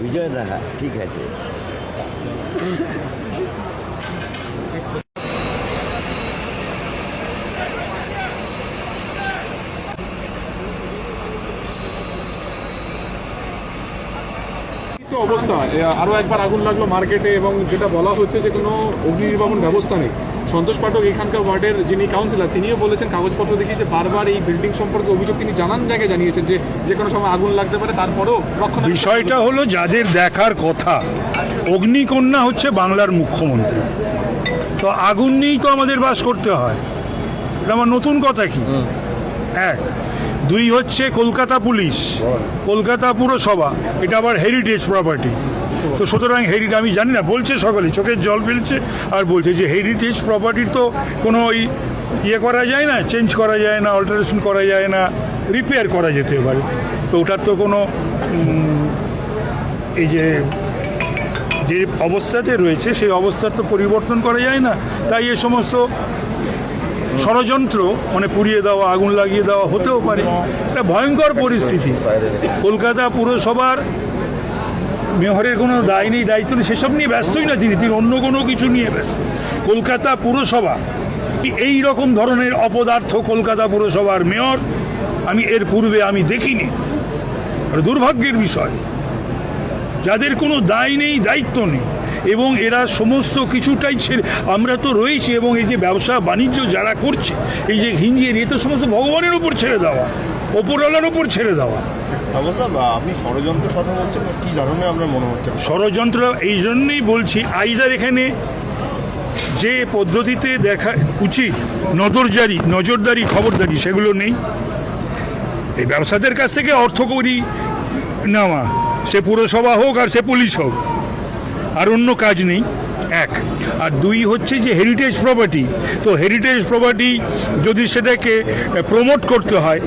বিজয় দেখা ঠিক আছে তো অবস্থা। এ, আরও একবার আগুন লাগল মার্কেটে এবং যেটা বলা হচ্ছে যে কোনো অগ্নি নির্বাপন ব্যবস্থা নেই। সন্তোষ পাঠক এখানকার ওয়ার্ডের যিনি কাউন্সিলর তিনিও বলেছেন কাগজপত্র দেখিয়ে যে বারবার এই বিল্ডিং সম্পর্কে অভিযোগ তিনি জানান জায়গায় জানিয়েছেন যে যে কোনো সময় আগুন লাগতে পারে তারপরেও রক্ষণা বিষয়টা হলো যাদের দেখার কথা। অগ্নিকন্যা হচ্ছে বাংলার মুখ্যমন্ত্রী। তো আগুন নিয়েই তো আমাদের বাস করতে হয়। এটা আমার নতুন কথা কি? এক দুই হচ্ছে কলকাতা পুলিশ। কলকাতা পুরসভা। এটা আবার হেরিটেজ প্রপার্টি তো সুতরাং হেরিট আমি জানি না, বলছে সকলে চোখের জল ফেলছে আর বলছে যে হেরিটেজ প্রপার্টির তো কোনো ওই ইয়ে করা যায় না চেঞ্জ করা যায় না অল্টারেশন করা যায় না রিপেয়ার করা যেতে পারে। তো ওটার তো কোনো এই যে যে অবস্থাতে রয়েছে, সেই অবস্থার তো পরিবর্তন করা যায় না। তাই এ সমস্ত ষড়যন্ত্র মানে পুড়িয়ে দেওয়া, আগুন লাগিয়ে দেওয়া হতেও পারে। একটা ভয়ঙ্কর পরিস্থিতি। কলকাতা পুরসভার মেহরের কোনো দায় নেই, দায়িত্ব নেই, সেসব নিয়ে ব্যস্তই না তিনি। তিনি অন্য কোনো কিছু নিয়ে ব্যস্ত। কলকাতা পুরসভা এই রকম ধরনের অপদার্থ কলকাতা পুরসভার মেয়র? আমি এর পূর্বে আমি দেখিনি। দুর্ভাগ্যের বিষয়। যাদের কোনো দায় নেই, দায়িত্ব নেই। এবং এরা সমস্ত কিছুটাই ছেড়ে আমরা তো রয়েছি এবং এই যে ব্যবসা বাণিজ্য যারা করছে এই যে হিঞ্জিয়ে এ তো সমস্ত ভগবানের উপর ছেড়ে দেওয়া ওপরওয়ালার উপর ছেড়ে দেওয়া। আপনি ষড়যন্ত্রের কথা বলছেন কি কারণে আপনার মনে হচ্ছে? ষড়যন্ত্র এই জন্যই বলছি আইদার এখানে যে পদ্ধতিতে দেখা উচিত নজরদারি নজরদারি খবরদারি সেগুলো নেই। এই ব্যবসাদের কাছ থেকে অর্থ করি নেওয়া সে পুরসভা হোক আর সে পুলিশ হোক। আর অন্য কাজ নেই। এক। আর দুই হচ্ছে যে হেরিটেজ প্রপার্টি তো হেরিটেজ প্রপার্টি যদি সেটাকে প্রমোট করতে হয়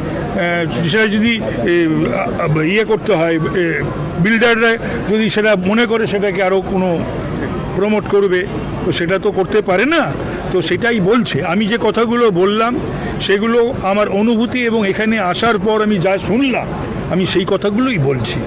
সেটা যদি ইয়ে করতে হয় বিল্ডাররা যদি সেটা মনে করে সেটাকে আরও কোনো প্রমোট করবে, তো সেটা তো করতে পারে না। তো সেটাই বলছে। আমি যে কথাগুলো বললাম, সেগুলো আমার অনুভূতি এবং এখানে আসার পর আমি যা শুনলাম, আমি সেই কথাগুলোই বলছি।